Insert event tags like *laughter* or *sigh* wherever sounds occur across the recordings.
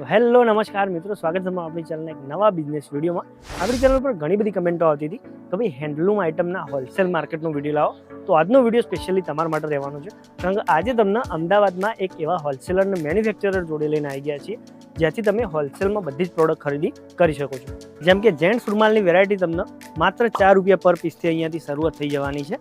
તો હેલો, નમસ્કાર મિત્રો, સ્વાગત છે આપણી ચેનલના એક નવા બિઝનેસ વિડીયોમાં. આપણી ચેનલ પર ઘણી બધી કમેન્ટો આવતી હતી કે ભાઈ હેન્ડલૂમ આઇટમના હોલસેલ માર્કેટનો વીડિયો લાવો. તો આજનો વીડિયો સ્પેશિયલી તમારા માટે રહેવાનો છે. કારણ કે આજે તમને અમદાવાદમાં એક એવા હોલસેલર મેન્યુફેક્ચરર જોડે લઈને આવી ગયા છીએ, જ્યાંથી તમે હોલસેલમાં બધી જ પ્રોડક્ટ ખરીદી કરી શકો છો. જેમ કે જેન્ટ્સ રૂમાલની વેરાયટી તમને માત્ર ચાર રૂપિયા પર પીસથી અહીંયાથી શરૂઆત થઈ જવાની છે.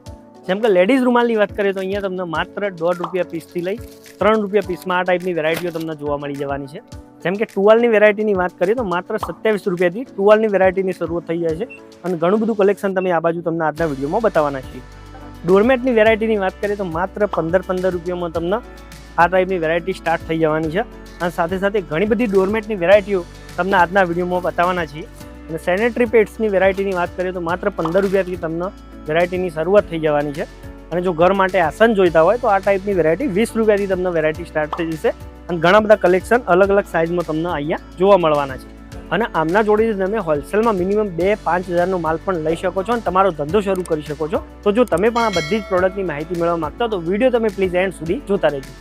જેમ કે લેડીઝ રૂમાલની વાત કરીએ તો અહીંયા તમને માત્ર દોઢ રૂપિયા પીસથી લઈ ત્રણ રૂપિયા પીસમાં આ ટાઈપની વેરાયટીઓ તમને જોવા મળી જવાની છે. જેમ કે ટુવાલની વેરાયટીની વાત કરીએ તો માત્ર સત્યાવીસ રૂપિયાથી ટુવાલની વેરાયટીની શરૂઆત થઈ જાય છે. અને ઘણું બધું કલેક્શન તમે આ બાજુ તમને આજના વિડીયોમાં બતાવવાના છીએ. ડોરમેટની વેરાયટીની વાત કરીએ તો માત્ર પંદર પંદર રૂપિયામાં તમને આ ટાઈપની વેરાયટી સ્ટાર્ટ થઈ જવાની છે. અને સાથે સાથે ઘણી બધી ડોરમેટની વેરાયટીઓ તમને આજના વિડીયોમાં બતાવવાના છીએ. અને સેનેટરી પેડ્સની વેરાયટીની વાત કરીએ તો માત્ર પંદર રૂપિયાથી તમને વેરાયટીની શરૂઆત થઈ જવાની છે. અને જો ઘર માટે આસન જોઈતા હોય તો આ ટાઈપની વેરાયટી વીસ રૂપિયાથી તમને વેરાયટી સ્ટાર્ટ થઈ જશે. અને ઘણા બધા કલેક્શન અલગ અલગ સાઇઝમાં તમને અહીંયા જોવા મળવાના છે. અને આમના જોડે તમે હોલસેલમાં મિનિમમ બે પાંચ હજારનો માલ પણ લઈ શકો છો અને તમારો ધંધો શરૂ કરી શકો છો. તો જો તમે પણ આ બધી જ પ્રોડક્ટની માહિતી મેળવવા માંગતા તો વીડિયો તમે પ્લીઝ એન્ડ સુધી જોતા રહેજો.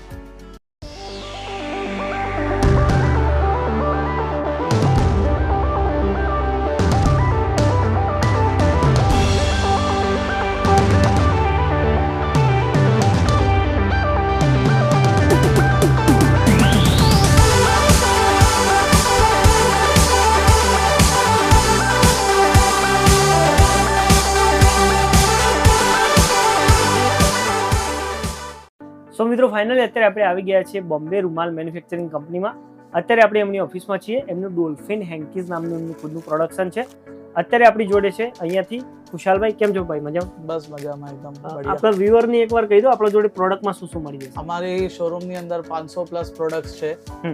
સો મિત્રો ફાઇનલી અત્યારે આપણે આવી ગયા છીએ બોમ્બે રૂમાલ મેન્યુફેક્ચરિંગ કંપનીમાં. અત્યારે આપણે એમની ઓફિસમાં છીએ. એમનું ડોલ્ફિન હેન્કીઝ નામનું એમનું ખુદનું પ્રોડક્શન છે. અત્યારે આપણી જોડે છે અહીંયાથી ખુશાલભાઈ. કેમ છો ભાઈ? મજા બસ મજામાં એકદમ. આપણા વ્યુઅરની એકવાર કહી દો આપણા જોડે પ્રોડક્ટમાં શું શું મળી જશે. અમારી શોરૂમની અંદર પાંચસો પ્લસ પ્રોડક્ટ્સ છે.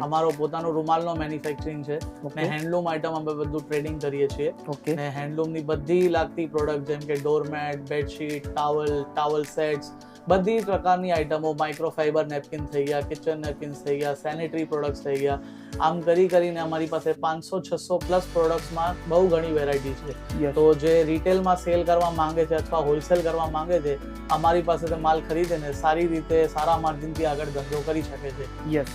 અમારો પોતાનો રૂમાલનો મેન્યુફેક્ચરિંગ છે. અને હેન્ડલૂમ આઇટમ અમે બધું ટ્રેડિંગ કરીએ છીએ. ઓકે. હેન્ડલૂમની હેન્ડલૂમની બધી લાગતી પ્રોડક્ટ જેમ કે doormat bedsheet towel towel sets બધી પ્રકારની આઇટમો માઇક્રોફાઈબર નેપકિન થઈ ગયા કિચન નેપકિન્સ થઈ ગયા સેનેટરી પ્રોડક્ટ્સ થઈ ગયા. આમ કરી કરીને અમારી પાસે પાંચસો છસો પ્લસ પ્રોડક્ટ્સમાં બહુ ઘણી વેરાયટી છે. તો જે રિટેલમાં સેલ કરવા માંગે છે અથવા હોલસેલ કરવા માંગે છે અમારી પાસેથી માલ ખરીદીને સારી રીતે સારા માર્જિનથી આગળ ધંધો કરી શકે છે. યસ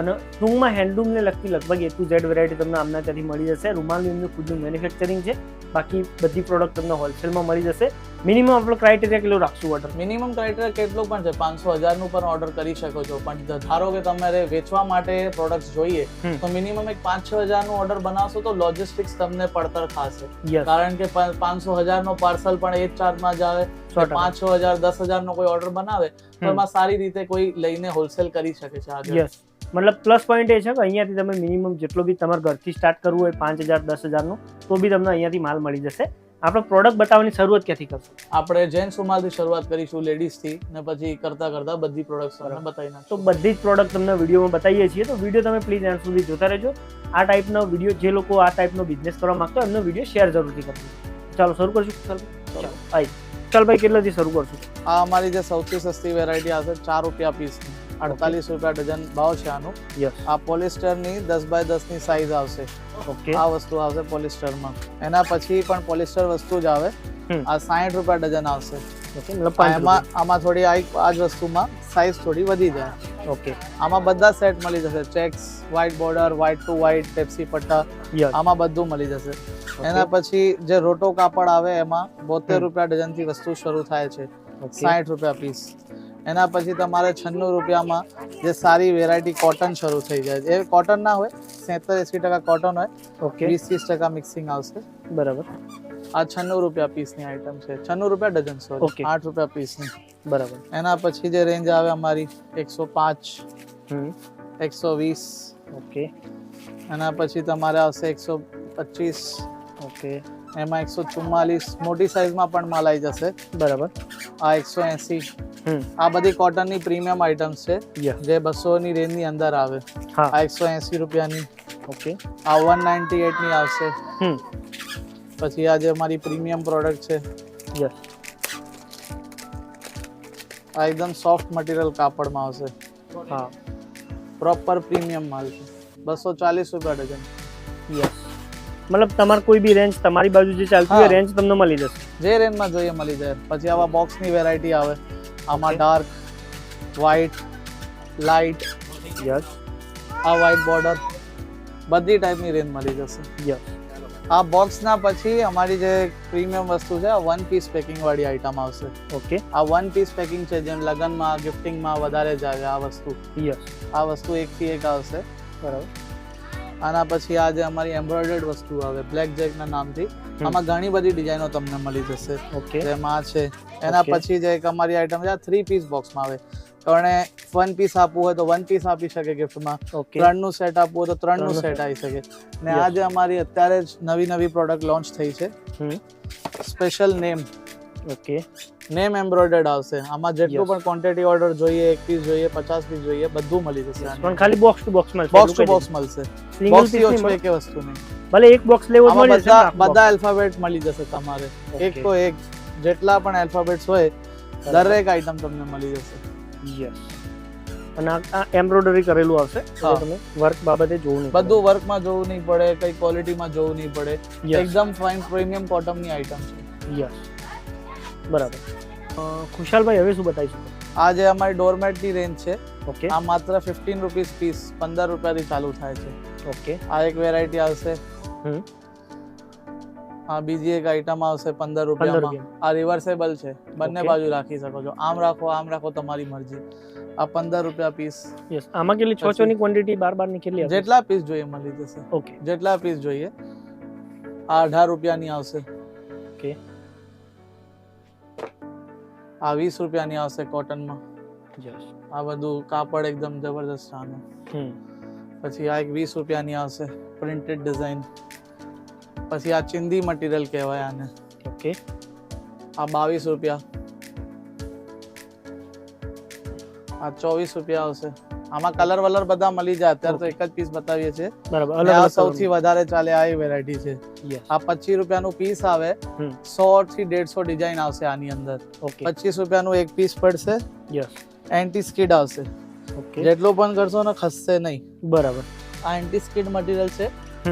અને ટૂંકમાં હેન્ડલૂમને લગતી લગભગ એ ટુ ઝેડ વેરાયટી તમને આમના ત્યાંથી મળી જશે. રૂમાલની અંદર ખુદનું મેન્યુફેક્ચરિંગ છે. બાકી બધી પ્રોડક્ટ તમને હોલસેલમાં મળી જશે. મિનિમમ આપણો ક્રાઇટેરિયા કેટલો રાખશું ઓર્ડર મિનિમમ ક્રાઇટેરિયા કેટલો પણ છે. પાંચસો હજારનું પણ ઓર્ડર કરી શકો છો. પણ ધારો કે તમારે વેચવા માટે પ્રોડક્ટ જોઈએ તો મિનિમમ એક પાંચ છ હજારનું ઓર્ડર બનાવશો તો લોજિસ્ટિક્સ તમને પડતર ખાશે. કારણ કે પાંચસો હજારનો પાર્સલ પણ એ જ ચાર્જમાં જ આવે. પાંચ છ હજાર દસ હજારનો કોઈ ઓર્ડર બનાવે તો એમાં સારી રીતે કોઈ લઈને હોલસેલ કરી શકે છે યસ મતલબ પ્લસ પોઈન્ટ એ છે કે અહીંયાથી તમે મિનિમમ જેટલો બી તમારે ઘરથી સ્ટાર્ટ કરવું હોય પાંચ હજાર દસ હજારનું તો બી તમને અહીંયાથી માલ મળી જશે. આપણે પ્રોડક્ટ બતાવવાની શરૂઆત ક્યાંથી કરશું? આપણે જેન્ટ્સ રૂમાલથી શરૂઆત કરીશું લેડીઝથી ને પછી કરતા કરતા બધી પ્રોડક્ટ્સ તમને બતાવી તો બધી જ પ્રોડક્ટ તમને વિડીયોમાં બતાવીએ છીએ. તો વીડિયો તમે પ્લીઝ એન્ડ સુધી જોતા રહેજો. આ ટાઈપનો વીડિયો જે લોકો આ ટાઈપનો બિઝનેસ કરવા માંગતો હોય એમનો વીડિયો શેર જરૂરથી કરજો. ચાલો શરૂ કરશું? ચાલો. ચાલો ચાલ ભાઈ કેટલાથી શરૂ કરશું? આ અમારી જે સૌથી સસ્તી વેરાયટી આવશે ચાર રૂપિયા પીસ અડતાલીસ રૂપિયા ડઝન ભાવ છે આનું. યસ આ પોલિસ્ટરની દસ બાય દસની સાઈઝ આવશે. ઓકે આ વસ્તુ આવશે પોલિસ્ટરમાં એના પછી પણ પોલિસ્ટર વસ્તુ જ આવે. આ સાહીઠ રૂપિયા ડઝન આવશે. આમાં આમાં થોડી આ જ વસ્તુમાં સાઈઝ થોડી વધી જાય. ઓકે આમાં બધા સેટ મળી જશે. Checks white border white to white Pepsi પટ્ટા. આમાં બધું મળી જશે. એના પછી જે રોટો કાપડ આવે એમાં બોતેર રૂપિયા ડઝનથી વસ્તુ શરૂ થાય છે. સાહીઠ રૂપિયા પીસ એના પછી તમારે છન્નું રૂપિયામાં જે સારી વેરાયટી કોટન શરૂ થઈ જાય છે. એ કોટન ના હોય સેતર એસી ટકા કોટન હોય ઓકે વીસ ત્રીસ ટકા મિક્સિંગ આવશે. બરાબર. આ છન્નું રૂપિયા પીસની આઈટમ છે. છન્નું રૂપિયા ડઝન Okay. સોરી આઠ રૂપિયા પીસની બરાબર. એના પછી જે રેન્જ આવે અમારી એકસો પાંચ હમ. એકસો વીસ. ઓકે એના પછી તમારે આવશે એકસો પચીસ. ઓકે એમાં એકસો ચુમ્માલીસ. મોટી સાઈઝમાં પણ માલ આવી જશે. બરાબર. આ એકસો એંસી. હમ. આ બધી કોટનની પ્રીમિયમ આઇટમ્સ છે. જે બસોની રેન્જની અંદર આવે. હા. આ એકસો એંસી રૂપિયાની. ઓકે આ વન નાઇન્ટી એટની આવશે. હમ. પછી આ જે અમારી પ્રીમિયમ પ્રોડક્ટ છે. યસ આ એકદમ સોફ્ટ મટીરિયલ કાપડમાં આવશે. હા. પ્રોપર પ્રીમિયમ માલ છે. બસો ચાલીસ રૂપિયા ડઝન. યસ મતલબ તમારે કોઈ બી રેન્જ તમારી બાજુ જે ચાલતી હોય રેન્જ તમને મળી જશે. જે રેન્જમાં જોઈએ મળી જાય. પછી આવા બોક્સની વેરાયટી આવે. આમાં ડાર્ક વ્હાઇટ લાઇટ યસ આ વ્હાઇટ બોર્ડર બધી ટાઈપની રેન્જ મળી જશે. યસ આ બોક્સના પછી અમારી જે પ્રીમિયમ વસ્તુ છે આ વન પીસ પેકિંગ વાળી આઈટમ આવશે. ઓકે આ વન પીસ પેકિંગ છે જેમ લગ્નમાં ગિફ્ટિંગમાં વધારે જ આવે આ વસ્તુ. યસ આ વસ્તુ એકથી એક આવશે. બરાબર. આના પછી આ જે અમારી એમ્બ્રોઇડર્ડ વસ્તુ આવે બ્લેક જેકના નામથી. આમાં ઘણી બધી ડિઝાઇનો તમને મળી જશે. ઓકે જેમાં છે. એના પછી જે એક અમારી આઈટમ છે આ થ્રી પીસ બોક્સમાં આવે. કોણે વન પીસ આપવું હોય તો વન પીસ આપી શકે ગિફ્ટમાં ઓકે ત્રણનું સેટ આપવું હોય તો ત્રણનું સેટ આવી શકે. ને આજે આ જે અમારી અત્યારે જ નવી નવી પ્રોડક્ટ લોન્ચ થઈ છે. Special name okay name embroidered આવશે આમાં જેટલું Yes. પણ ક્વોન્ટિટી ઓર્ડર જોઈએ એક પીસ જોઈએ પચાસ પીસ જોઈએ બધું મળી જશે પણ ખાલી બોક્સ ટુ બોક્સ મળશે બોક્સ ટુ બોક્સ મળશે સિંગલ બોક્સથી પીસ ઓછું એક વસ્તુ નહીં ભલે એક બોક્સ લેવો જ આમાં મળી જશે બધા ને આખું box. બધા આલ્ફાબેટ મળી જશે તમારે એક Okay. તો એક જેટલા પણ આલ્ફાબેટ્સ હોય દરેક આઈટમ તમને મળી જશે યસ અને આ- આ એમ્બ્રોઇડરી કરેલું આવશે એટલે હા. તમે વર્ક બાબતે જોવું નહીં બધું વર્કમાં જોવું નહીં પડે કઈ ક્વોલિટીમાં જોવું નહીં પડે યસ એકદમ ફાઇન પ્રીમિયમ કોટનની આઈટમ છે યસ બરાબર. અ, ખુશાલભાઈ હવે શું બતાવીશું? આ જે અમારી ડોરમેટની રેન્જ છે. ઓકે. આ માત્ર ફિફ્ટીન રૂપીસ પીસ પંદર રૂપિયાથી ચાલુ થાય છે. ઓકે. આ એક વેરાયટી આવશે. હમ. આ બીજી એક આઈટમ આવશે પંદર પંદર રૂપિયામાં. રૂપિયા. આ રિવર્સેબલ છે. બંને Okay. બાજુ રાખી શકો છો. આમ રાખો આમ રાખો તમારી મરજી. આ પંદર રૂપિયા પીસ યસ આમાં કેટલી? છ પછી- છ ની ક્વોન્ટિટી બાર બારની કેટલી આવશે? જેટલા પીસ જોઈએ મળી જશે. ઓકે. જેટલા પીસ જોઈએ. આ અઢાર રૂપિયાની આવશે. ઓકે. આ વીસ રૂપિયાની આવશે કોટનમાં આ બધું કાપડ એકદમ જબરદસ્ત આનું. પછી આ એક વીસ રૂપિયાની આવશે પ્રિન્ટેડ ડિઝાઇન પછી આ ચિંદી મટીરિયલ કહેવાય આને. ઓકે આ બાવીસ રૂપિયા. આ ચોવીસ રૂપિયા આવશે. આમાં કલર વલર બધા મળી જાય. અત્યારે તો એક જ પીસ બતાવીએ છીએ. બરાબર આ સૌથી વધારે ચાલે આ વેરાયટી છે. આ પચીસ રૂપિયાનું પીસ આવે. સો થી દેડસો ડિઝાઇન આવશે આની અંદર. પચીસ રૂપિયાનું એક પીસ પડશે. એન્ટી સ્કીડ આવશે. જેટલું પણ કરશો ને ખસશે નહીં. બરાબર. આ એન્ટી સ્કીડ મટીરિયલ છે.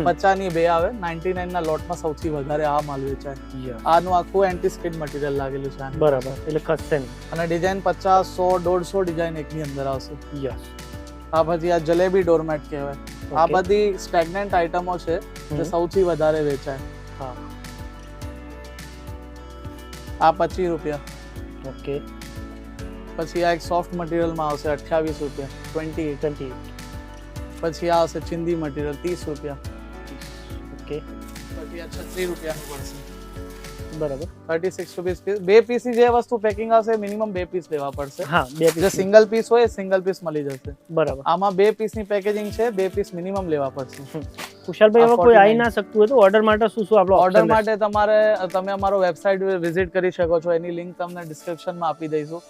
પચાની બે આવે. નાઇન્ટી ના લોટમાં સૌથી વધારે આ માલ વેચાય. આનું આખું એન્ટી સ્કીડ મટીરિયલ લાગેલું છે બરાબર એટલે ખસશે નહીં. અને ડિઝાઇન પચાસ સો દોઢસો ડિઝાઇન એકની અંદર આવશે. યસ આ પછી આ જલેબી ડોરમેટ કહેવાય. આ બધી સ્ટેગ્નન્ટ આઇટમો છે જે સૌથી વધારે વેચાય. હા. આ પચીસ રૂપિયા. ઓકે પછી આ એક સોફ્ટ મટીરિયલમાં આવશે અઠ્યાવીસ રૂપિયા. ટ્વેન્ટી ટ્વેન્ટી પછી આ આવશે ચિંદી મટીરિયલ ત્રીસ રૂપિયા. ઓકે પછી આ છત્રીસ રૂપિયાનું પડશે બરાબર. થર્ટી સિક્સ રૂપીસ પીસ બે પીસની જે વસ્તુ પેકિંગ આવશે મિનિમમ બે પીસ લેવા પડશે. હા બે જે પીસ સિંગલ પીસ હોય સિંગલ પીસ મળી જશે. બરાબર. આમાં બે પીસની પેકેજિંગ છે બે પીસ મિનિમમ લેવા પડશે. કુશાલભાઈ હવે કોઈ આવી ના શકતું હોય તો ઓર્ડર માટે શું શું આપણો ઓર્ડર માટે તમારે તમે અમારો વેબસાઇટ વિઝિટ કરી શકો છો. એની લિંક તમને ડિસ્ક્રિપ્શનમાં આપી દઈશું.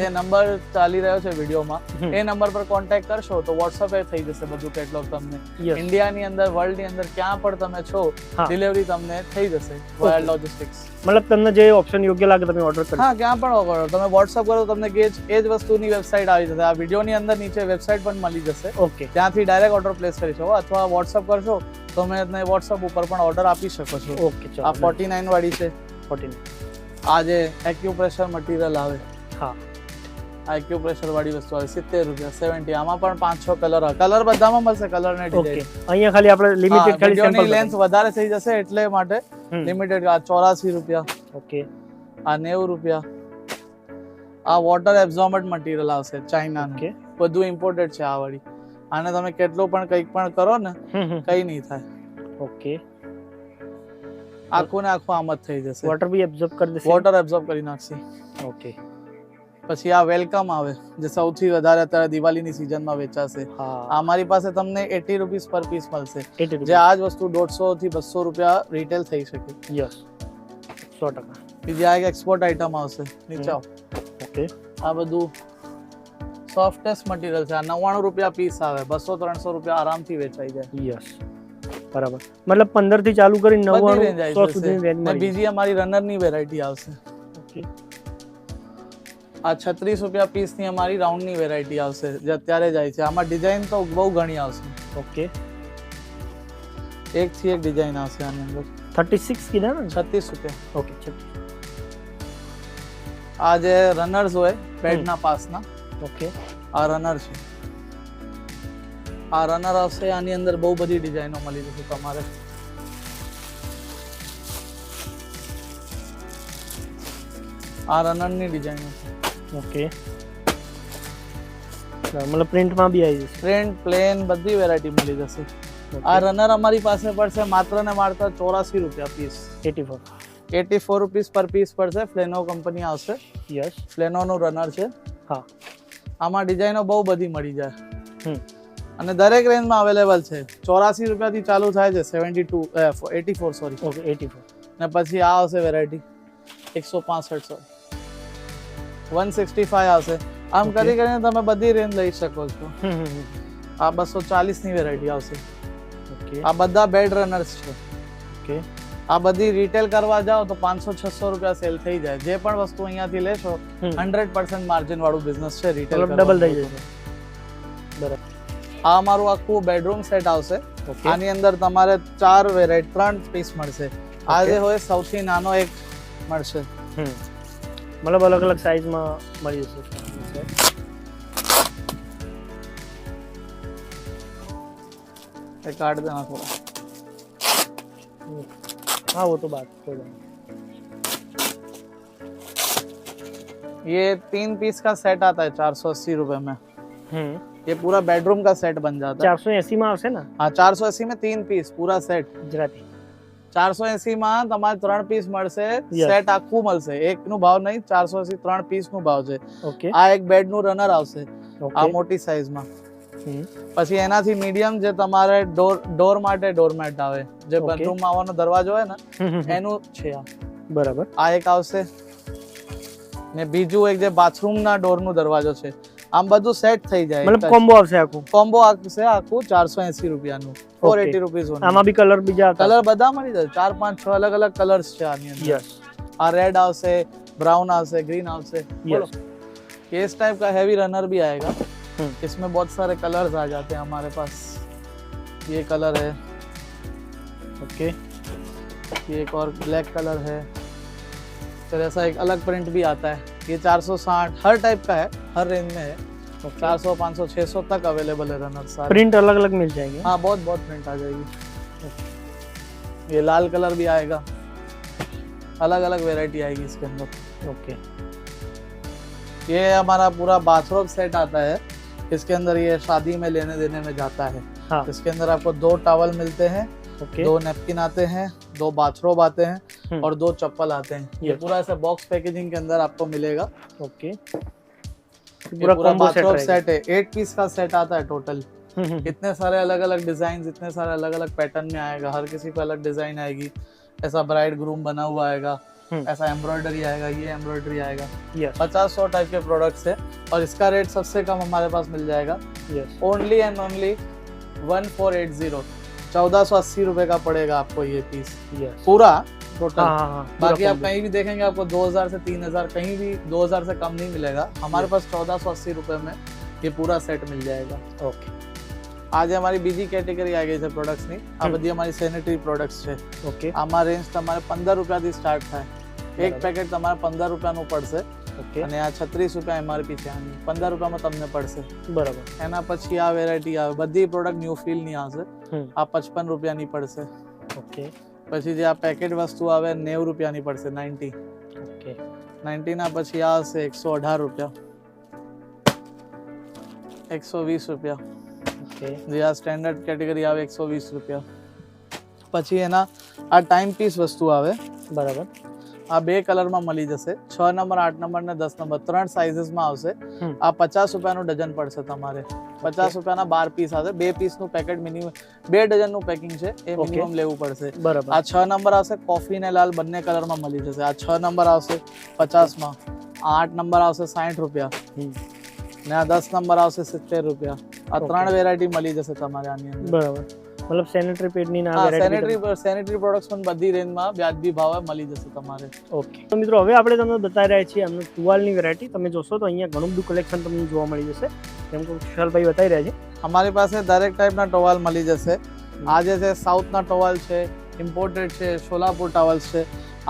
જે નંબર ચાલી રહ્યો છે વિડીયોમાં એ નંબર પર કોન્ટેક્ટ કરશો તો વોટ્સઅપ એ થઈ જશે બધું કેટલોગ તમને. ઇન્ડિયાની અંદર વર્લ્ડની અંદર ક્યાં પણ તમે છો. ડિલિવરી તમને થઈ જશે લોજિસ્ટિક્સ મતલબ તમને જે ઓપ્શન યોગ્ય લાગે તમે ઓર્ડર કરો હા ક્યાં પણ કરો. તમે વોટ્સઅપ કરો તમને એ જ એ જ વસ્તુની વેબસાઇટ આવી જશે. આ વિડીયોની અંદર નીચે વેબસાઇટ પણ મળી જશે. ઓકે ત્યાંથી ડાયરેક્ટ ઓર્ડર પ્લેસ કરી શકો. અથવા વોટ્સઅપ કરશો તો તમે તમને વોટ્સઅપ ઉપર પણ ઓર્ડર આપી શકો છો. ઓકે આ ચાલો. ફોર્ટી નાઇન વાળી છે. ફોર્ટીન આ જે એક્યુપ્રેશર મટીરિયલ આવે. હા. આ એક્યુપ્રેશર વાળી વસ્તુ આવે સિત્તેર રૂપિયા સેવન્ટી આમાં પણ પાંચ છ કલર કલર બધામાં મળશે કલર ને અહીંયા ખાલી આપણે લિમિટેડ ખાલી સેમ્પલ લેન્થ વધારે થઈ જશે એટલે માટે લિમિટેડ આ ચોરાસી રૂપિયા. ઓકે આ નેવું રૂપિયા. આ વોટર એબ્ઝોર્બન્ટ મટીરિયલ આવશે ચાઇના બધું ઇમ્પોર્ટેડ છે આ વાળી. આને તમે કેટલું પણ કંઈક પણ કરો ને કંઈ નહીં થાય. ઓકે આખું ને આખું આમ જ થઈ જશે. વોટર બી એબ્ઝોર્બ કરી દેશે. વોટર એબ્ઝોર્બ કરી નાખશે. ઓકે પછી આ વેલકમ આવે જે સૌથી વધારે અત્યારે દિવાળીની સિઝનમાં વેચાશે. હા. આ મારી પાસે તમને એટી રૂપીસ પર પીસ મળશે. 80 જે આ જ વસ્તુ દોઢસો થી બસો રૂપિયા રિટેલ થઈ શકે. યસ સો ટકા. બીજી આ એક એક્સપોર્ટ આઇટમ આવશે. નીચે આવો. ઓકે. આ બધું સોફ્ટેસ્ટ મટીરિયલ છે. આ નવ્વાણું રૂપિયા પીસ આવે. બસો ત્રણસો રૂપિયા આરામથી વેચાઈ જાય. યસ બરાબર. મતલબ પંદરથી ચાલુ કરી બધી નવ્વાણું રેન્જ સો આવી સુધીની જશે. રેન્જ ને મળી બીજી અમારી રનરની વેરાયટી આવશે. ઓકે. આ છત્રીસ રૂપિયા પીસની અમારી રાઉન્ડની વેરાયટી આવશે જે અત્યારે જાય છે. આમાં ડિઝાઇન તો બહુ ઘણી આવશે. ઓકે. એક થી એક ડિઝાઇન આવશે આની અંદર. થર્ટી સિક્સ કીધા ને? છત્રીસ રૂપિયા. ઓકે છત્રીસ આ જે રનર્સ હોય પેડના પાસના ઓકે. આ રનર છે. આ રનર આવશે આની અંદર બહુ બધી ડિઝાઇનો મળી જશે તમારે. આ રનરની ડિઝાઇન છે ઓકે મતલબ પ્રિન્ટમાં બી આવી જશે. પ્રિન્ટ પ્લેન બધી વેરાયટી મળી જશે. આ રનર અમારી પાસે પડશે માત્ર ને માત્ર ચોરાસી રૂપિયા piece eighty four eighty four rupees per piece પડશે. ફ્લેનો કંપની આવશે. યસ ફ્લેનોનું રનર છે. હા. આમાં ડિઝાઇનો બહુ બધી મળી જાય. અને દરેક રેન્જમાં અવેલેબલ છે. ચોરાસી રૂપિયાથી ચાલુ થાય છે. Seventy two eighty four sorry okay eighty four ને પછી આ આવશે વેરાયટી એકસો પાસઠ સો વન સિક્સટી ફાઈવ આવશે. આમ કરી કરીને તમે બધી રેન્જ લઈ શકો છો. *laughs* આ બસો ચાલીસની વેરાયટી આવશે. ઓકે આ બધા બેડ રનર્સ છે. ઓકે આ બધી રિટેલ કરવા જાઓ તો પાંચસો છસો રૂપિયા સેલ થઈ જાય. જે પણ વસ્તુ અહીંયાથી લેશો હંડ્રેડ પર્સન્ટ માર્જિન વાળું બિઝનેસ છે રિટેલ ડબલ થઈ જશે. બરાબર. આ અમારું આખું બેડરૂમ સેટ આવશે. આની અંદર તમારે ચાર વેરાયટી ત્રણ પીસ મળશે. આ જે હોય સૌથી નાનો એક મળશે. મતલબ અલગ અલગ સાઇઝમાં મળી જશે એ કાઢ દેના થોડા हाँ वो तो बात कोई बात ये तीन पीस का सेट आता है चार सौ अस्सी रुपए में हम्म ये पूरा बेडरूम का सेट बन जाता है ચારસો એસી માં આવશે ને हाँ चार सौ अस्सी में तीन पीस पूरा सेट ગુજરાતી ચારસો એસી માં તમારે ત્રણ પીસ મળશે. સેટ આખું મળશે. એક નું ભાવ નહીં ચારસો એસી ત્રણ પીસનું ભાવ છે. આ એક બેડનું રનર આવશે આ મોટી સાઈઝમાં. પછી એનાથી મીડિયમ જે તમારે ડોર ડોર માટે ડોરમેટ આવે. જે. બેડરૂમમાં આવવાનો દરવાજો હોય ને. એનું છે આ. બરાબર. આ એક આવશે. ને બીજું એક જે બાથરૂમ ના ડોરનું દરવાજો છે. આમ બધું સેટ થઈ જાય મતલબ કોમ્બો આવશે આખું કોમ્બો આવશે આખું ચારસો એસી રૂપિયાનું ફોર Okay. એટી રૂપીઝ આમાં બી કલર બીજા કલર બધા મળી જશે ચાર પાંચ છ અલગ અલગ કલર્સ છે આની અંદર યસ આ रेड આવશે ब्राउन આવશે ग्रीन આવશે बोलो ये इस टाइप का हैवी रनर भी आएगा हम्म। इसमें बहुत सारे कलर्स आ जाते हैं हमारे पास ये कलर है ओके ये एक और ब्लैक कलर है फिर ऐसा एक अलग प्रिंट भी आता है ये 460 हर टाइप का है हर रेंज में है। 400 500 600 तक अवेलेबल है रनर सारे। प्रिंट अलग अलग मिल जाएँगे। हाँ बहुत बहुत प्रिंट आ जाएगी। ये लाल कलर भी आएगा। अलग अलग वेराइटी आएगी इसके अंदर। ओके ये हमारा पूरा बाथरूम सेट आता है। इसके अंदर ये शादी में लेने देने में जाता है। हाँ। इसके अंदर आपको दो टॉवल मिलते हैं ओके दो नेपकिन आते हैं दो बाथरोब आते हैं हम्म। और दो चप्पल आते हैं। ये. पूरा ऐसा बॉक्स पैकेजिंग के अंदर आपको मिलेगा। ओके पूरा पूरा कॉम्बो सेट सेट है। एट पीस का सेट आता है टोटल हम्म, हम्म, इतने सारे अलग अलग डिज़ाइन इतने सारे अलग अलग पैटर्न में आएगा। हर किसी पे अलग डिज़ाइन आएगी। ऐसा ब्राइड ग्रूम बना हुआ आएगा। हम्म। ऐसा एम्ब्रॉयडरी आएगा ये एम्ब्रॉयडरी आएगा। पचास सौ टाइप के प्रोडक्ट्स है और इसका रेट सबसे कम हमारे पास मिल जाएगा। Only and only one four eight zero चौदह सौ अस्सी रुपए का पड़ेगा आपको ये पीस यस पूरा टोटल हाँ हाँ हाँ पूरा बाकी आप combo। कहीं भी देखेंगे आपको 2000 से 3000 कहीं भी 2000 से कम नहीं मिलेगा हमारे Yes. पास चौदह सौ अस्सी रुपए में ये पूरा सेट मिल जाएगा ઓકે આજે અમારી બીજી કેટેગરી આવી ગઈ છે પ્રોડક્ટ્સની આ હમ. બધી અમારી સેનેટરી પ્રોડક્ટ્સ છે ઓકે આમાં રેન્જ તમારે પંદર રૂપિયાથી સ્ટાર્ટ થાય એક બરાબર. પેકેટ તમારે પંદર રૂપિયાનું પડશે ઓકે અને આ છત્રીસ રૂપિયા એમઆરપી છે આની પંદર રૂપિયામાં તમને પડશે બરાબર એના પછી આ વેરાયટી આવે બધી પ્રોડક્ટ ન્યૂ ફીલની આવશે હમ આ પચપન રૂપિયાની પડશે ઓકે પછી જે આ પેકેટ વસ્તુ આવે નેવું રૂપિયાની પડશે નાઇન્ટી ઓકે. નાઇન્ટીના પછી આ હશે એકસો અઢાર રૂપિયા. એકસો વીસ રૂપિયા. ઓકે. જે આ સ્ટેન્ડર્ડ કેટેગરી આવે એકસો વીસ રૂપિયા. પછી એના આ ટાઈમ પીસ વસ્તુ આવે. બરાબર. આ બે કલરમાં મળી જશે. છ નંબર આઠ નંબર ને દસ નંબર. ત્રણ સાઇઝીસમાં આવશે. આ પચાસ રૂપિયાનું ડઝન પડશે તમારે. પચાસ રૂપિયાના બાર પીસ આવશે બે પીસનું પેકેટ મિનિમમ બે ડઝનનું પેકિંગ છે. એ. મિનિમમ લેવું પડશે. બરાબર. આ છ નંબર આવશે કોફી ને લાલ બંને કલરમાં મળી જશે. આ છ નંબર આવશે પચાસમાં. આઠ નંબર આવશે સાઠ રૂપિયા. ને આ દસ નંબર આવશે સિત્તેર રૂપિયા. આ ત્રણ વેરાયટી મળી જશે તમારે આની અંદર. બરાબર. મતલબ સેનેટરી પેડની ના સેનેટરી સેનેટરી પ્રોડક્ટ્સ પણ બધી રેન્જમાં વ્યાજબી ભાવે મળી જશે તમારે. ઓકે તો મિત્રો હવે આપણે તમને બતાવી રહ્યા છીએ એમનું ટુવાલની વેરાયટી તમે જોશો તો અહીંયા ઘણું બધું કલેક્શન તમને જોવા મળી જશે. કેમ કે વિશાલભાઈ બતાવી રહ્યા છે. અમારી પાસે દરેક ટાઈપના ટોવાલ મળી જશે. આ જે છે સાઉથના ટોવાલ છે ઇમ્પોર્ટેડ છે સોલાપુર ટોવલ્સ છે.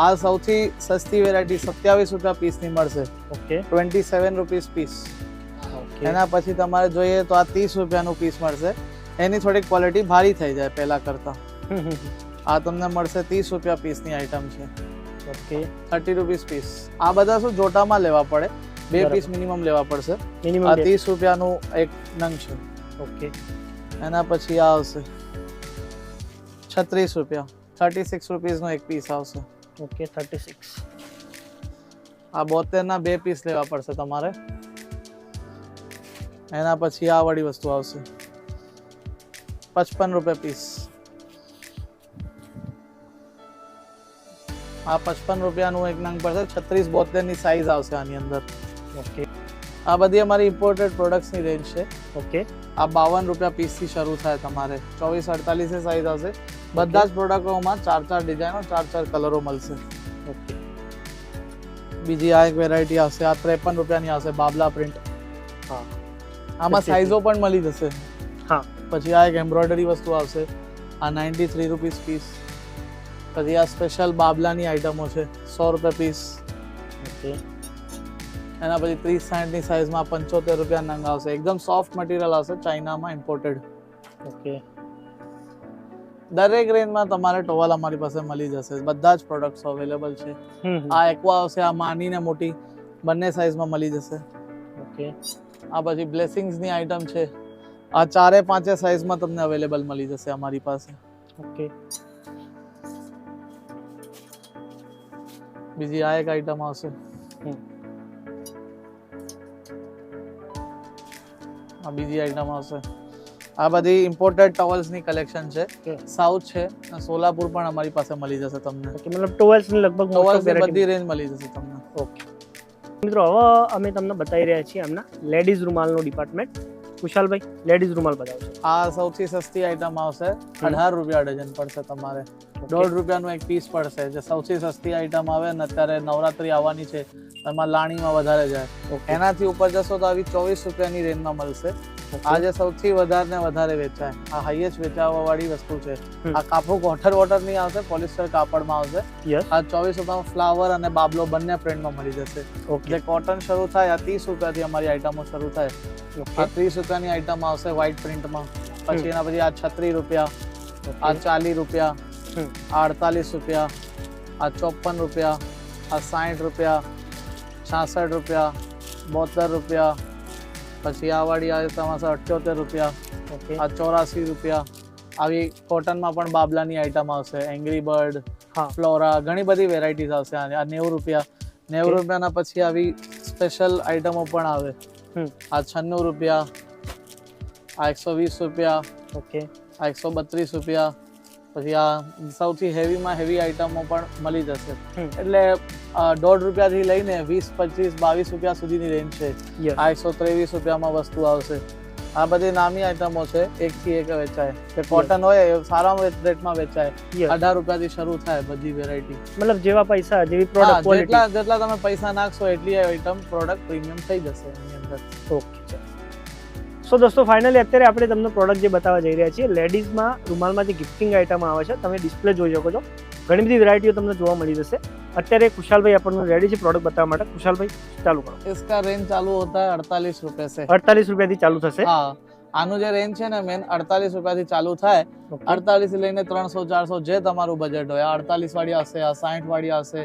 આ સૌથી સસ્તી વેરાયટી સત્યાવીસ રૂપિયા પીસની મળશે. Okay twenty seven rupees piece એના પછી તમારે જોઈએ તો આ ત્રીસ રૂપિયાનું પીસ મળશે. એની થોડીક ક્વોલિટી ભારી થઈ જાય પહેલા કરતા. આ તમને મળશે ત્રીસ રૂપિયા પીસની આઈટમ છે. ઓકે થર્ટી રૂપીસ પીસ આ બધા શું જોટામાં લેવા પડે? બે પીસ મિનિમમ લેવા પડશે. મિનિમમ આ ત્રીસ રૂપિયાનું એક નંગ છે. ઓકે એના પછી આ આવશે. છત્રીસ રૂપિયા. થર્ટી સિક્સ રૂપીસનો એક પીસ આવશે. ઓકે થર્ટી સિક્સ આ બોતેરના બે પીસ લેવા પડશે તમારે. એના પછી આ વાળી વસ્તુ આવશે. પચપન રૂપિયા પીસ આ પચપન રૂપિયાનું એક નંગ પડશે છત્રીસ બોતેરની સાઈઝ આવશે આની અંદર. ઓકે આ બધી અમારી ઇમ્પોર્ટેડ પ્રોડક્ટ્સની રેન્જ છે. ઓકે આ બાવન રૂપિયા પીસથી શરૂ થાય તમારે. ચોવીસ અડતાલીસની સાઈઝ આવશે. બધા જ પ્રોડક્ટોમાં ચાર ચાર ડિઝાઇનો ચાર ચાર કલરો મળશે. ઓકે બીજી આ એક વેરાયટી આવશે આ ત્રેપન રૂપિયાની આવશે બાબલા પ્રિન્ટ હા. આમાં સાઇઝો સાઈઝો પણ મળી જશે. હા પછી આ એક એમ્બ્રોઇડરી વસ્તુ આવશે. આ નાઇન્ટી થ્રી રૂપીસ પીસ પછી આ સ્પેશિયલ બાબલાની આઇટમો છે સો રૂપિયા પીસ ઓકે એના પછી ત્રીસ સાઠની સાઇઝમાં પંચોતેર રૂપિયા નંગ આવશે. એકદમ સોફ્ટ મટીરિયલ આવશે ચાઇનામાં ઇમ્પોર્ટેડ ઓકે દરેક રેન્જમાં તમારે ટોવલ અમારી પાસે મળી જશે. બધા જ પ્રોડક્ટ્સ અવેલેબલ છે. આ એક્વા આવશે આ માની ને મોટી બંને સાઇઝમાં મળી જશે. ઓકે આ પછી બ્લેસિંગ્સની આઇટમ છે. આ ચારે પાંચે સાઈઝમાં તમને અવેલેબલ મળી જશે અમારી પાસે. ઓકે. બીજી આ એક આઈટમ આવશે. આ બીજી આઈટમ આવશે. આ બધી ઇમ્પોર્ટેડ ટોવેલ્સની કલેક્શન છે. સાઉથ છે. સોલાપુર પણ અમારી પાસે મળી જશે તમને. મતલબ ટોવેલ્સની લગભગ ટોવલ્સની બધી રેન્જ મળી જશે તમને. ઓકે. મિત્રો હવે અમે તમને બતાવી રહ્યા છીએ એમના લેડીઝ રૂમાલનું ડિપાર્ટમેન્ટ કુશાલભાઈ લેડીઝ રૂમાલ બતાવજો આ સૌથી સસ્તી આઈટમ આવશે. અઢાર રૂપિયા ડઝન પડશે તમારે. દોઢ રૂપિયાનું એક પીસ પડશે જે સૌથી સસ્તી આઇટમ આવે ને અત્યારે નવરાત્રી આવવાની છે એમાં લાણીમાં વધારે જાય. એનાથી ઉપર જશો તો આવી ચોવીસ રૂપિયાની રેન્જમાં મળશે. આ જે સૌથી વધારે ને વધારે વેચાય આ હાઈએસ્ટ વેચાવા વાળી વસ્તુ છે. આ કાપડ વોટર વોટર નહીં આવશે પોલિસ્ટર કાપડમાં આવશે. આ ચોવીસ રૂપિયામાં ફ્લાવર અને બાબલો બંને પ્રિન્ટમાં મળી જશે. જે કોટન શરૂ થાય આ ત્રીસ રૂપિયાથી અમારી આઈટમો શરૂ થાય. આ ત્રીસ રૂપિયાની આઈટમ આવશે વ્હાઈટ પ્રિન્ટમાં પછી એના પછી આ છત્રીસ રૂપિયા આ ચાલીસ રૂપિયા. આ અડતાલીસ રૂપિયા આ ચોપન રૂપિયા આ સાઠ રૂપિયા છાસઠ રૂપિયા બોતેર રૂપિયા પછી આ વાળી આવે તમારે અઠ્યોતેર રૂપિયા ઓકે આ ચોરાસી રૂપિયા આવી કોટનમાં પણ બાબલાની આઈટમ આવશે એંગ્રી બર્ડ ફ્લોરા ઘણી બધી વેરાયટીઝ આવશે આ નેવું રૂપિયા નેવું રૂપિયાના પછી આવી સ્પેશિયલ આઈટમો પણ આવે। આ છન્નું રૂપિયા આ એકસો વીસ રૂપિયા ઓકે આ એકસો બત્રીસ રૂપિયા પછી આ સૌથી હેવીમાં હેવી આઈટમો પણ મળી જશે. એટલે દોઢ રૂપિયાથી લઈને વીસ પચીસ બાવીસ રૂપિયા સુધીની રેન્જ છે. આઠસો આ એકસો ત્રેવીસ રૂપિયામાં વસ્તુ આવશે. આ બધી નામી આઈટમો છે એકથી એક વેચાય. કે કોટન હોય એ સારા રેટમાં વેચાય. અઢાર રૂપિયાથી શરૂ થાય બધી વેરાયટી મતલબ જેવા પૈસા જેવી પ્રોડક્ટ જેટલા જેટલા તમે પૈસા નાખશો એટલી આઈટમ પ્રોડક્ટ પ્રીમિયમ થઈ જશે એની અંદર. ઓકે સો દોસ્તો ફાઇનલી અત્યારે આપણે તમને પ્રોડક્ટ જે બતાવવા જઈ રહ્યા છીએ લેડીઝમાં રૂમાલમાં જે ગિફ્ટિંગ આઇટમ આવે છે તમે ડિસ્પ્લે જોઈ શકો છો ઘણી બધી વેરાયટીઓ તમને જોવા મળી જશે અત્યારે કુશાલભાઈ આપણને રેડી છે પ્રોડક્ટ બતાવવા માટે કુશાલભાઈ ચાલુ કરો इसका रेंज चालू होता है अड़तालीस रुपए से અડતાલીસ રૂપિયાથી ચાલુ થશે હા આનું જે રેન્જ છે ને મેન અડતાલીસ રૂપિયાથી ચાલુ થાય Okay. અડતાલીસ લઈને ત્રણસો ચારસો જે તમારું બજેટ હોય આ અડતાલીસ વાળી આવશે આ સાઠ વાળી આવશે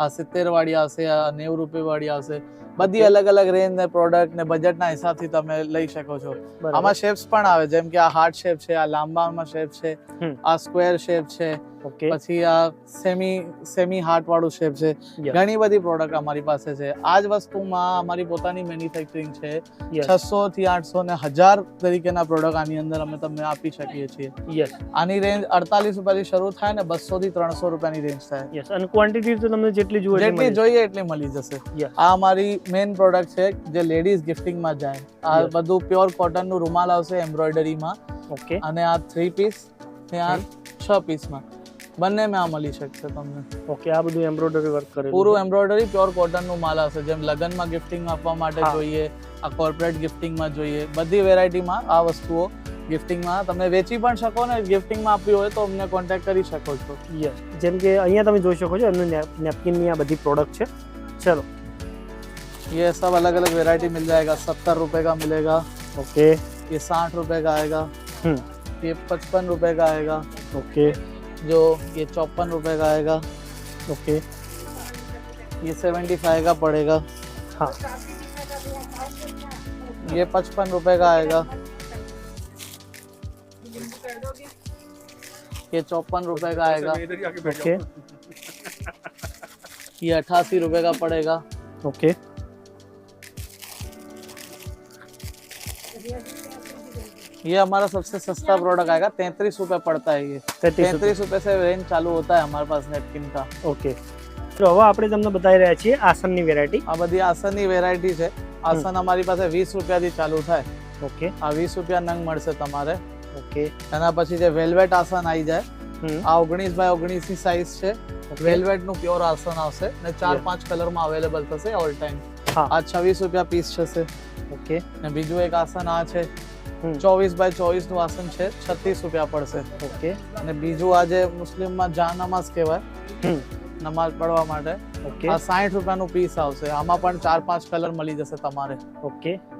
આ સિત્તેર વાળી આવશે આ નેવું રૂપિયા વાળી આવશે. બધી અલગ અલગ રેન્જ ને પ્રોડક્ટ ને બજેટના હિસાબથી તમે લઈ શકો છો. આમાં શેપ્સ પણ આવે જેમ કે આ હાર્ટ શેપ છે આ લાંબામાં શેપ છે આ સ્ક્વેર શેપ છે પછી આ સેમી સેમી હાર્ટ વાળું શેપ છે. ઘણી બધી પ્રોડક્ટ અમારી પાસે છે. આ જ વસ્તુમાં અમારી પોતાની મેન્યુફેક્ચરિંગ છે. છસો થી આઠસો ને હજાર તરીકેના પ્રોડક્ટ આની અંદર અમે તમને આપી શકીએ છીએ. આની રેન્જ અડતાલીસ રૂપિયાથી શરૂ થાય ને બસો થી ત્રણસો રૂપિયાની રેન્જ થાય. અને ક્વોન્ટિટી તો તમને જેટલી જોઈએ એટલી જેટલી જોઈએ એટલી મળી જશે. આ અમારી મેઇન પ્રોડક્ટ છે જે લેડીઝ ગિફ્ટિંગમાં જાય. આ બધું પ્યોર કોટનનું રૂમાલ આવશે એમ્બ્રોઇડરીમાં. ઓકે અને આ થ્રી પીસ ને આ છ પીસમાં બંને માં આ મળી શકશે તમને. ઓકે આ બધું એમ્બ્રોઇડરી વર્ક કરેલું. પૂરું એમ્બ્રોઇડરી પ્યોર કોટનનું માલ આવશે. જેમ લગ્નમાં ગિફ્ટિંગ આપવા માટે જોઈએ આ કોર્પોરેટ ગિફ્ટિંગમાં જોઈએ. બધી વેરાયટીમાં આ વસ્તુઓ ગિફ્ટિંગમાં તમે વેચી પણ શકો ને ગિફ્ટિંગમાં આપવી હોય તો અમને કોન્ટેક્ટ કરી શકો છો યસ જેમ કે અહીંયા તમે જોઈ શકો છો એમનું નેપકિનની આ બધી પ્રોડક્ટ છે ચલો ये सब अलग अलग वेरायटी मिल जाएगा सत्तर रुपए का मिलेगा ઓકે ये साठ रुपए का आएगा हम्म ये पचपन रुपए का आएगा ओके जो ये चौपन रुपए का आएगा ओके ये सेवेंटी फाइव का पड़ेगा हाँ ये पचपन रुपए का आएगा ये चौपन रुपए का आएगा ओके ये अठासी रुपए का पड़ेगा ओके ये हमारा सबसे सस्ता प्रोडक्ट आएगा तैंतीस रुपए पड़ता है ये તેત્રીસ तैंतीस रुपए से रेंज चालू होता है हमारे पास नेपकिन का ઓકે તો હવે આપણે તમને બતાવી રહ્યા છીએ આસનની વેરાયટી આ બધી આસનની વેરાયટી છે આસન અમારી પાસે વીસ રૂપિયાથી ચાલુ થાય ઓકે આ વીસ રૂપિયા નંગ મળશે તમારે ઓકે એના પછી જે વેલ્વેટ આસન આવી જાય આ ઓગણીસ બાય ઓગણીસની સાઈઝ છે વેલ્વેટનું પ્યોર આસન આવશે ને ચાર પાંચ કલરમાં અવેલેબલ થશે ઓલ ટાઈમ આ છવ્વીસ રૂપિયા પીસ થશે ઓકે ને બીજું એક આસન આ છે. ચોવીસ બાય ચોવીસનું આસન છે છત્રીસ રૂપિયા પડશે. ઓકે અને બીજું આ જે મુસ્લિમમાં જા નમાઝ કહેવાય નમાઝ પડવા માટે ઓકે આ સાઠ રૂપિયાનું પીસ આવશે. આમાં પણ ચાર પાંચ કલર મળી જશે તમારે. ઓકે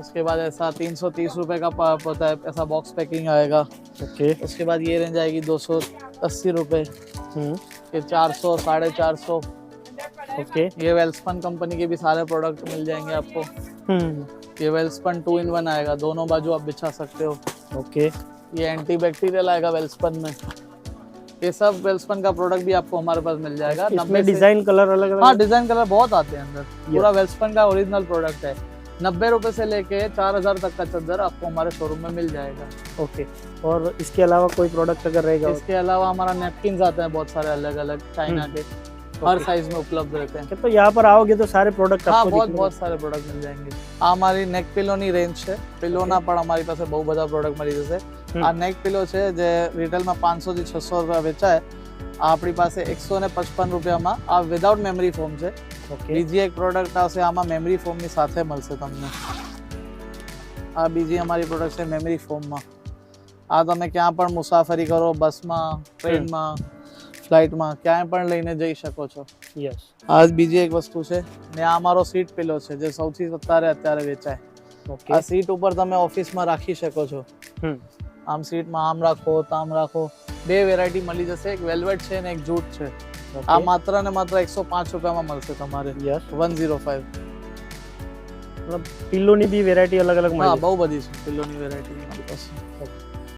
उसके बाद ऐसा तीन सौ तीस रुपए का प- होता है ऐसा बॉक्स पैकिंग आएगा। Okay okay. उसके बाद ये रेंज आएगी दो सौ अस्सी रुपए। हम्म। फिर चार सौ साढ़े चार सौ। ओके ये वेल्सपन कंपनी के भी सारे प्रोडक्ट मिल जाएँगे आपको। हम्म। ये वेल्सपन टू इन वन आएगा। दोनों बाजू आप बिछा सकते हो। ओके ये एंटी बैक्टीरियल आएगा वेल्सपन में। ये सब वेल्सपन का प्रोडक्ट भी आपको हमारे पास मिल जाएगा। इसमें डिज़ाइन कलर अलग हाँ डिज़ाइन कलर बहुत आते हैं अंदर। पूरा वेल्सपन का ओरिजिनल प्रोडक्ट है। नब्बे रुपए से लेके चार हजार तक का चादर आपको हमारे शोरूम में मिल जाएगा ओके और इसके अलावा कोई प्रोडक्ट अगर रहेगा इसके अलावा हमारा नैपकिन आते हैं बहुत सारे अलग अलग चाइना के हर साइज में उपलब्ध रहते हैं तो यहाँ पर आओगे तो सारे प्रोडक्ट હા आपको બહુ दिखेंगे। બહુ સારા પ્રોડક્ટ મિલ જાયંગે આ અમારી નેક પિલોની રેન્જ છે પિલોના પણ અમારી પાસે બહુ બધા પ્રોડક્ટ મળી જશે હમ. આ નેક પિલો છે જે રિટેલમાં પાંચસો થી છસો રૂપિયા વેચાય આ આપણી પાસે એકસો ને પચપન રૂપિયામાં આ વિધાઉટ મેમરી ફોમ છે ओके બીજી એક પ્રોડક્ટ આવશે આમાં મેમરી ફોમની સાથે મળશે તમને. આ બીજી અમારી પ્રોડક્ટ છે મેમરી ફોમમાં આ તમે ક્યાં પણ મુસાફરી કરો બસમાં ટ્રેનમાં ફ્લાઇટમાં ક્યાંય પણ લઈને જઈ શકો છો. યસ આ બીજી એક વસ્તુ છે ને આ અમારો સીટ પેલો છે જે સૌથી વધારે અત્યારે વેચાય. આ સીટ ઉપર તમે ઓફિસમાં રાખી શકો છો. આમ સીટમાં આમ રાખો તામ રાખો. બે વેરાયટી મળી જશે એક વેલ્વેટ છે ને એક જૂટ છે. આ માત્ર ને માત્ર એકસો પાંચ રૂપિયામાં મળશે તમારે. Yes one zero five. મતલબ પિલ્લોની બી વેરાયટી અલગ અલગ મળે બહુ બધી છે. પિલ્લોની વેરાયટી